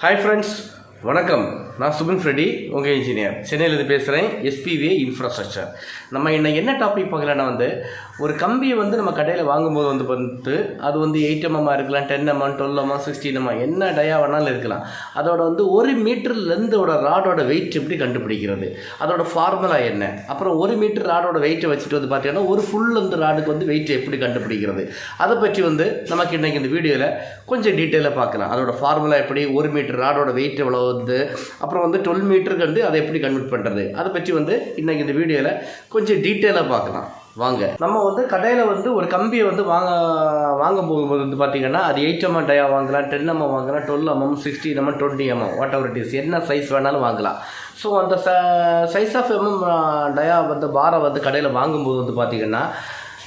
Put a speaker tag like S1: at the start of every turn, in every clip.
S1: Hi friends, வணக்கம். நான் Subin Freddy உங்கள் இன்ஜினியர் சென்னையிலேருந்து பேசுகிறேன் எஸ்பிவி இன்ஃப்ராஸ்ட்ரக்சர் நம்ம இன்னைக்கு என்ன டாபிக் பார்க்கலான்னா வந்து ஒரு கம்பியை வந்து நம்ம கடையில் வாங்கும்போது வந்து வந்து அது வந்து எயிட் எம்எம்மாக இருக்கலாம் ten mm twelve mm sixteen mm என்ன டயா வேணாலும் இருக்கலாம். அதோட வந்து ஒரு மீட்டர் லென்த்தோட ராடோட வெயிட் எப்படி கண்டுபிடிக்கிறது? அதோட ஃபார்முலா என்ன? அப்புறம் ஒரு மீட்டர் ராடோட வெயிட்டை வச்சுட்டு வந்து பார்த்தீங்கன்னா ஒரு ஃபுல் லென்த் ராடுக்கு வந்து வெயிட் எப்படி கண்டுபிடிக்கிறது? அதை பற்றி வந்து நமக்கு இன்றைக்கி இந்த வீடியோவில் கொஞ்சம் டீட்டெயிலாக பார்க்கலாம். அதோட ஃபார்முலா எப்படி ஒரு மீட்டர் ராடோட வெயிட் எவ்வளோ வருது அப்புறம் வந்து டுவெல் மீட்டருக்கு வந்து அதை எப்படி கன்வெர்ட் பண்ணுறது அதை பற்றி வந்து இன்றைக்கி இந்த வீடியோவில் கொஞ்சம் டீட்டெயிலாக பார்க்கலாம். வாங்க. நம்ம வந்து கடையில் வந்து ஒரு கம்பியை வந்து வாங்க வாங்க போகும்போது வந்து பார்த்திங்கன்னா அது எயிட் எம்எம் டயா வாங்கலாம் டென் எம்எம் வாங்கலாம் twelve mm sixteen mm twenty mm whatever it is என்ன சைஸ் வேணாலும் வாங்கலாம். ஸோ அந்த ச சைஸ் ஆஃப் எம்எம் டயா வந்து பாரை வந்து கடையில் வாங்கும்போது வந்து பார்த்திங்கன்னா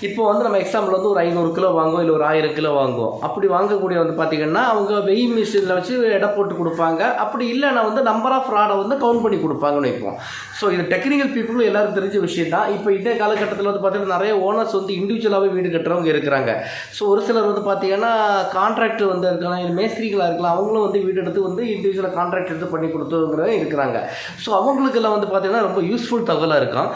S1: இப்போ வந்து நம்ம எக்ஸாம்பிள் வந்து ஒரு ஐநூறு கிலோ வாங்குவோம் இல்லை ஒரு ஆயிரம் கிலோ வாங்குவோம். அப்படி வாங்கக்கூடிய வந்து பார்த்திங்கன்னா அவங்க வெய் மிஷினில் வச்சு எடை போட்டு கொடுப்பாங்க. அப்படி இல்லைன்னா வந்து நம்பர் ஆஃப் ராடை வந்து கவுண்ட் பண்ணி கொடுப்பாங்கன்னு வைப்போம். ஸோ இது டெக்னிக்கல் பீப்புளும் எல்லாரும் தெரிஞ்ச விஷயம் தான். இப்போ இந்த காலகட்டத்தில் வந்து பார்த்திங்கன்னா நிறைய ஓனர்ஸ் வந்து இண்டிவிஜுவலாகவே வீடு கட்டுறவங்க இருக்கிறாங்க. ஸோ ஒரு சிலர் வந்து பார்த்திங்கன்னா கான்ட்ராக்டர் வந்து இருக்கலாம் இல்லை மேஸ்திரிகளாக இருக்கலாம் அவங்களும் வந்து வீடு எடுத்து வந்து இண்டிவிஜுவலாக கான்ட்ராக்ட் எடுத்து பண்ணி கொடுத்தவங்க இருக்கிறாங்க. ஸோ அவங்களுக்கெல்லாம் வந்து பார்த்திங்கன்னா ரொம்ப யூஸ்ஃபுல் தகவலாக இருக்கும்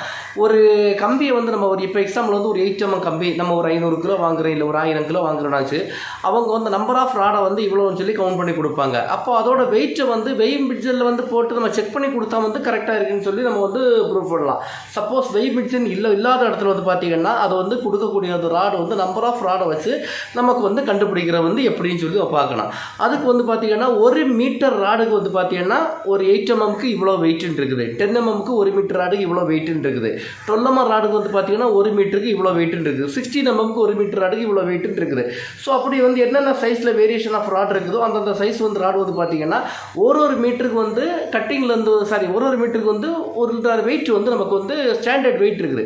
S1: ஒரு கம்பியை வந்து நம்ம ஒரு இப்போ எக்ஸாம்பிள் வந்து ஒரு எயிட் எம்எம் கம்பி நம்ம ஒரு ஐநூறு கிலோ வாங்குறோம் இல்லை ஒரு ஆயிரம் கிலோ வாங்குறோம்னாச்சு அவங்க வந்து நம்பர் ஆஃப் ராடை வந்து இவ்வளோன்னு சொல்லி கவுண்ட் பண்ணி கொடுப்பாங்க. அப்போ அதோட வெயிட்டை வந்து வெய் மிட்ஜனில் வந்து போட்டு நம்ம செக் பண்ணி கொடுத்தா வந்து கரெக்டாக இருக்குன்னு சொல்லி நம்ம வந்து ப்ரூவ் பண்ணலாம் சப்போஸ் வெயிட் மிட்ஜன் இல்லை இல்லாத இடத்துல வந்து பார்த்தீங்கன்னா அது வந்து கொடுக்கக்கூடிய அந்த ராடு வந்து நம்பர் ஆஃப் ராடை வச்சு நமக்கு வந்து கண்டுபிடிக்கிற வந்து எப்படின்னு சொல்லி பார்க்கலாம். அதுக்கு வந்து பார்த்தீங்கன்னா ஒரு மீட்டர் ராடுக்கு வந்து பார்த்தீங்கன்னா ஒரு எயிட் எம்எம்க்கு இவ்வளோ வெயிட்னு இருக்குது. டென் எம்எம்க்கு ஒரு மீட்டர் ராடுக்கு இவ்வளோ வெயிட்டுன்னு இருக்குது. டுவெல் எம்எம் ராடுக்கு வந்து பார்த்தீங்கன்னா ஒரு மீட்டருக்கு இவ்வளோ வெயிட் வெயிட்னு இருக்குது சிக்ஸ்டீன் எம்எம்க்கு ஒரு மீட்டர் அடுக்கு இவ்வளோ வெயிட்னு இருக்குது ஸோ அப்படி வந்து என்னென்ன சைஸில் வேரியேஷன் ஆஃப் ராட் இருக்குதோ அந்தந்த சைஸ் வந்து ராடு வந்து பார்த்தீங்கன்னா ஒரு ஒரு மீட்டருக்கு வந்து கட்டிங்லேருந்து சாரி ஒரு ஒரு மீட்டருக்கு வந்து ஒரு வெயிட் வந்து நமக்கு வந்து ஸ்டாண்டர்ட் வெயிட் இருக்குது.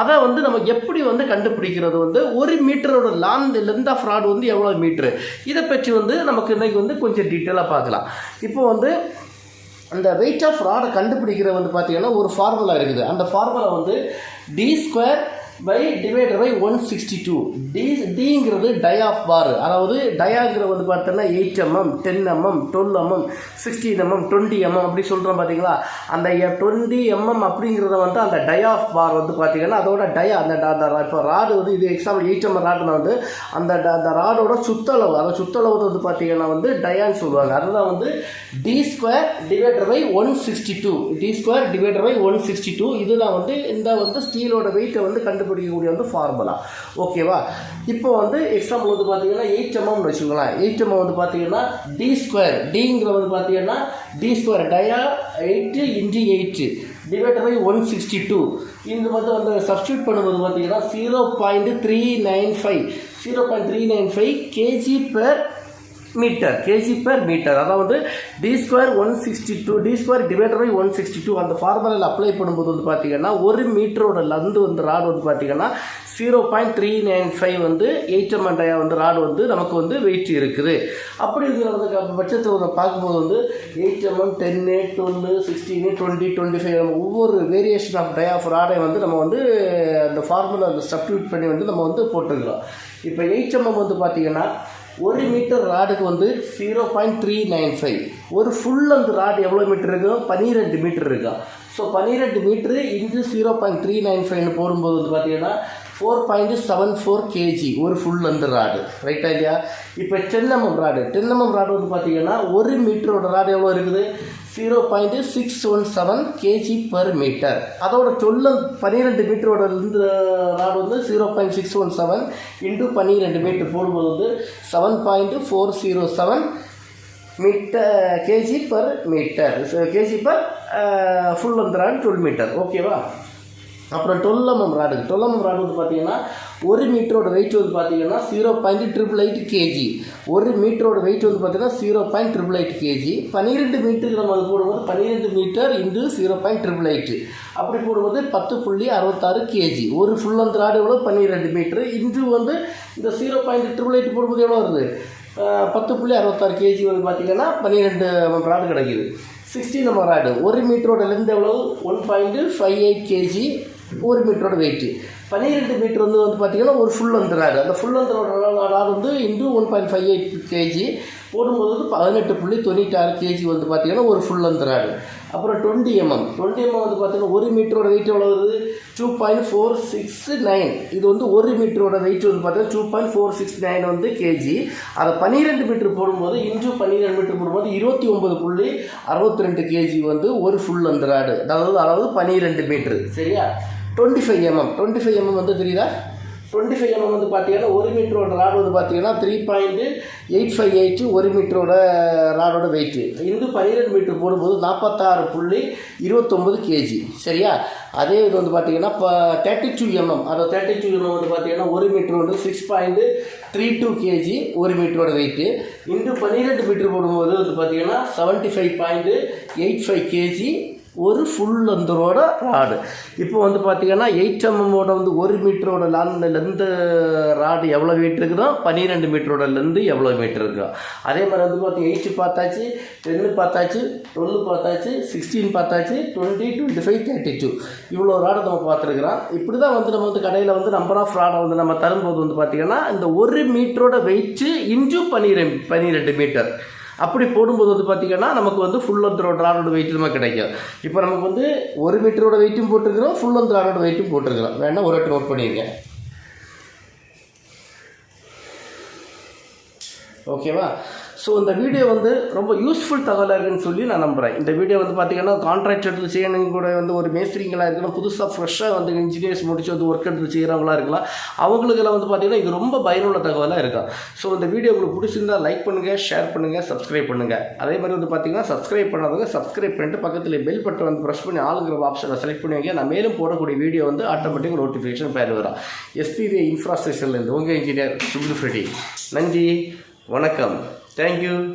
S1: அதை வந்து நம்ம எப்படி வந்து கண்டுபிடிக்கிறது வந்து ஒரு மீட்டரோட லாந்த் லென்த் ஆஃப் ராடு வந்து எவ்வளோ மீட்ரு இதை பற்றி வந்து நமக்கு இன்றைக்கி வந்து கொஞ்சம் டீட்டெயிலாக பார்க்கலாம். இப்போ வந்து அந்த வெயிட் ஆஃப் ராடை கண்டுபிடிக்கிற வந்து பார்த்தீங்கன்னா ஒரு ஃபார்முலா இருக்குது. அந்த ஃபார்முலா வந்து D square by divided by one sixty two D டிங்கிறது dia of bar அதாவது டயாங்கிறது வந்து பார்த்தோன்னா eight mm ten mm twelve mm sixteen mm twenty mm அப்படி சொல்கிறோம் பார்த்தீங்களா? அந்த டுவெண்ட்டி எம்எம் அப்படிங்கிறத வந்து அந்த டை ஆஃப் பார் வந்து பார்த்தீங்கன்னா அதோட டயா அந்த அந்த இப்போ ராடு வந்து இது எக்ஸாம்பிள் எயிட் எம்எம் ராடுனா வந்து அந்த ட- அந்த ராடோட சுத்தளவு அந்த சுத்தளவு வந்து பார்த்தீங்கன்னா வந்து டயான்னு சொல்லுவாங்க. அதுதான் வந்து D square divided by one sixty two D square divided by one sixty two இதுதான் வந்து இந்த வந்து ஸ்டீலோட வெயிட்டை வந்து கண்டு கண்டுபிடிக்கக்கூடிய வந்து ஃபார்முலா ஓகேவா இப்போ வந்து எக்ஸாம்பிள் வந்து பார்த்தீங்கன்னா எயிட் எம்எம்னு வச்சுக்கோங்களேன். எயிட் எம்எம் வந்து பார்த்தீங்கன்னா டி ஸ்கொயர் டிங்கிற வந்து பார்த்தீங்கன்னா D square dia eight into eight divide by one sixty two இது வந்து வந்து சப்ஸ்டியூட் பண்ணும்போது பார்த்தீங்கன்னா zero point three nine five zero point three nine five kg per metre kg per metre அதாவது D square one sixty two D square divide by one sixty two அந்த ஃபார்முலாவில் apply பண்ணும்போது வந்து பார்த்தீங்கன்னா ஒரு மீட்டரோட லந்து வந்து ராடு வந்து பார்த்தீங்கன்னா zero point three nine five வந்து எயிட் அண்டையா வந்து ராடு வந்து நமக்கு வந்து வெயிட் இருக்குது. அப்படி இருக்கிற வந்து பட்சத்தை வந்து பார்க்கும்போது வந்து eight mm ten twelve sixteen twenty twenty five ஒவ்வொரு வேரியேஷன் ஆஃப் டை ஆஃப் ராடை வந்து நம்ம வந்து அந்த ஃபார்முலா சப்ஸ்டியூட் பண்ணி வந்து நம்ம வந்து போட்டுக்கிறோம் இப்போ எயிட் எம்எம் வந்து பார்த்தீங்கன்னா ஒரு மீட்டர் ராடுக்கு வந்து zero point three nine five ஒரு ஃபுல் அந்த ராடு எவ்வளோ மீட்டர் இருக்கும் பன்னிரெண்டு மீட்டர் இருக்கும் ஸோ பன்னிரெண்டு metre into zero point three nine ஃபைவ்னு போடும்போது வந்து பார்த்தீங்கன்னா four point seven four kg ஒரு ஃபுல் அந்த ராடு ரைட்டா இல்லையா? இப்போ ten MM rod ten MM rod வந்து பார்த்தீங்கன்னா ஒரு மீட்டரோட ராடு எவ்வளோ இருக்குது? Zero point six one seven kg per metre அதோட சொல்ல பன்னிரெண்டு மீட்டரோட இருந்து ராடு வந்து zero point six one seven into பன்னிரெண்டு மீட்டர் போடும்போது வந்து seven point four zero seven metre kg per metre kg per full அந்த ராடு டுவெல் மீட்டர் ஓகேவா அப்புறம் twelve MM rod twelve MM rod வந்து பார்த்தீங்கன்னா ஒரு மீட்டரோட வெயிட் வந்து பார்த்தீங்கன்னா zero point triple eight kg ஒரு மீட்டரோட வெயிட் வந்து பார்த்தீங்கன்னா zero point triple eight kg பன்னிரெண்டு மீட்டருக்கு நம்ம அது போடும்போது பன்னிரெண்டு metre into zero point triple eight அப்படி போடும்போது பத்து புள்ளி அறுபத்தாறு கேஜி ஒரு ஃபுல் அந்த ராடு எவ்வளோ பன்னிரெண்டு மீட்ரு இன்று வந்து இந்த ஜீரோ பாயிண்ட் ட்ரிபிள் எயிட் போடும்போது எவ்வளோ வருது? பத்து புள்ளி அறுபத்தாறு கேஜி வந்து பார்த்தீங்கன்னா பன்னிரெண்டு ராடு கிடைக்குது. சிக்ஸ்டீன் நம்ம ராடு. ஒரு மீட்டரோட லென்த் எவ்வளோ one point five eight KG ஒரு மீட்டரோட வெயிட்டு பன்னிரெண்டு மீட்டர் வந்து வந்து பார்த்திங்கன்னா ஒரு ஃபுல் அந்த ராடு அந்த ஃபுல் அந்த ராடு வந்து into one point five eight KG போடும்போது வந்து பதினெட்டு புள்ளி தொண்ணூറ്റാறு கேஜி வந்து பார்த்திங்கன்னா ஒரு ஃபுல் அந்த ராடு அப்புறம் டுவெண்ட்டி எம்எம் டுவெண்ட்டி எம்எம் வந்து பார்த்தீங்கன்னா ஒரு மீட்டரோட வெயிட் எவ்வளோ வருது? Two point four six nine இது வந்து ஒரு மீட்டரோட வெயிட் வந்து பார்த்தீங்கன்னா two point four six nine வந்து கேஜி அதை பன்னிரெண்டு மீட்டர் போடும்போது இன்டு பன்னிரெண்டு மீட்டர் போடும்போது இருபத்தி ஒம்பது புள்ளி அறுபத்தி ரெண்டு கேஜி வந்து ஒரு ஃபுல் அந்த ராடு அதாவது அதாவது பன்னிரெண்டு மீட்ரு சரியா? Twenty five MM twenty five MM வந்து தெரியுதா? டுவெண்ட்டி ஃபைவ் எம்எம் வந்து பார்த்தீங்கன்னா ஒரு மீட்டரோட ராடு வந்து பார்த்தீங்கன்னா three point eight five eight ஒரு மீட்டரோட ராடோட வெயிட்டு இந்த பன்னிரெண்டு மீட்டர் போடும்போது நாற்பத்தாறு புள்ளி இருபத்தொம்பது கேஜி சரியா? அதே இது வந்து பார்த்தீங்கன்னா இப்போ தேர்ட்டி டூ எம்எம் அதாவது தேர்ட்டி டூ எம்எம் வந்து பார்த்தீங்கன்னா ஒரு மீட்டர் வந்து six point three two KG ஒரு மீட்டரோட வெயிட்டு இன்று பன்னிரெண்டு மீட்டர் போடும்போது வந்து பார்த்தீங்கன்னா seventy five point eight five KG ஒரு ஃபுல் லெந்தரோட ராடு. இப்போ வந்து பார்த்தீங்கன்னா எயிட் எம்எம்மோட வந்து ஒரு மீட்டரோட லாந்த லெந்து ராடு எவ்வளோ வெயிட் இருக்குதோ பன்னிரெண்டு மீட்டரோட லெந்து எவ்வளோ மீட்டர் இருக்கோ. அதே மாதிரி வந்து பார்த்தீங்கன்னா எயிட்டு பார்த்தாச்சு டென்னு பார்த்தாச்சு டுவெல் பார்த்தாச்சு சிக்ஸ்டீன் பார்த்தாச்சு twenty twenty five thirty two இவ்வளோ ராடை நம்ம பார்த்துருக்குறோம். இப்படி தான் வந்து நம்ம வந்து கடையில் வந்து நம்பர் ஆஃப் ராடை வந்து நம்ம தரும்போது வந்து பார்த்திங்கன்னா இந்த ஒரு மீட்டரோட வெயிட்டு இன்ஜு பன்னிரெண்டு பன்னிரெண்டு மீட்டர் அப்படி போடும்போது வந்து பார்த்திங்கன்னா நமக்கு வந்து ஃபுல் லென்த் ராடோட வெயிட் நம்ம கிடைக்கும். இப்போ நமக்கு வந்து ஒரு மீட்டரோட வெயிட்டும் போட்டிருக்கிறோம் ஃபுல் லென்த் ராடோட வெயிட்டும் போட்டிருக்கிறோம். வேணால் ஒரு வாட்டி நோட் பண்ணியிருக்கேன் ஓகேவா? ஸோ இந்த வீடியோ வந்து ரொம்ப யூஸ்ஃபுல் தகவலாக இருக்குன்னு சொல்லி நான் நம்புகிறேன் இந்த வீடியோ வந்து பார்த்தீங்கன்னா கான்ட்ராக்ட் எடுத்து செய்யணும் கூட வந்து ஒரு மேஸ்திரிங்களாக இருக்கணும் புதுசாக ஃப்ரெஷ்ஷாக வந்து இன்ஜினியர்ஸ் முடிச்சு வந்து ஒர்க் எடுத்து செய்கிறவங்களா இருக்கலாம். அவங்களுக்கெல்லாம் வந்து பார்த்தீங்கன்னா இது ரொம்ப பயனுள்ள தகவலாக இருக்கும். ஸோ இந்த வீடியோ உங்களுக்கு பிடிச்சிருந்தா லைக் பண்ணுங்கள் ஷேர் பண்ணுங்கள் சப்ஸ்கிரைப் பண்ணுங்கள் அதே மாதிரி வந்து பார்த்தீங்கன்னா சப்ஸ்கிரைப் பண்ணாதவங்க சப்ஸ்கிரைப் பண்ணிட்டு பக்கத்தில் பெல் பட்டன் வந்து ப்ரெஸ் பண்ணி ஆளுங்கிற ஆப்ஷனை செலக்ட் பண்ணி நான் மேலும் போடக்கூடிய வீடியோ வந்து ஆட்டோமேட்டிக் நோட்டிஃபிகேஷன் பேர் வரும் எஸ்பிவி இன்ஃப்ராஸ்ட்ரக்சர்லேருந்து உங்கள் இன்ஜினியர் சுப்ரு ஃப்ரெடி நன்றி. வணக்கம். தேங்க்யூ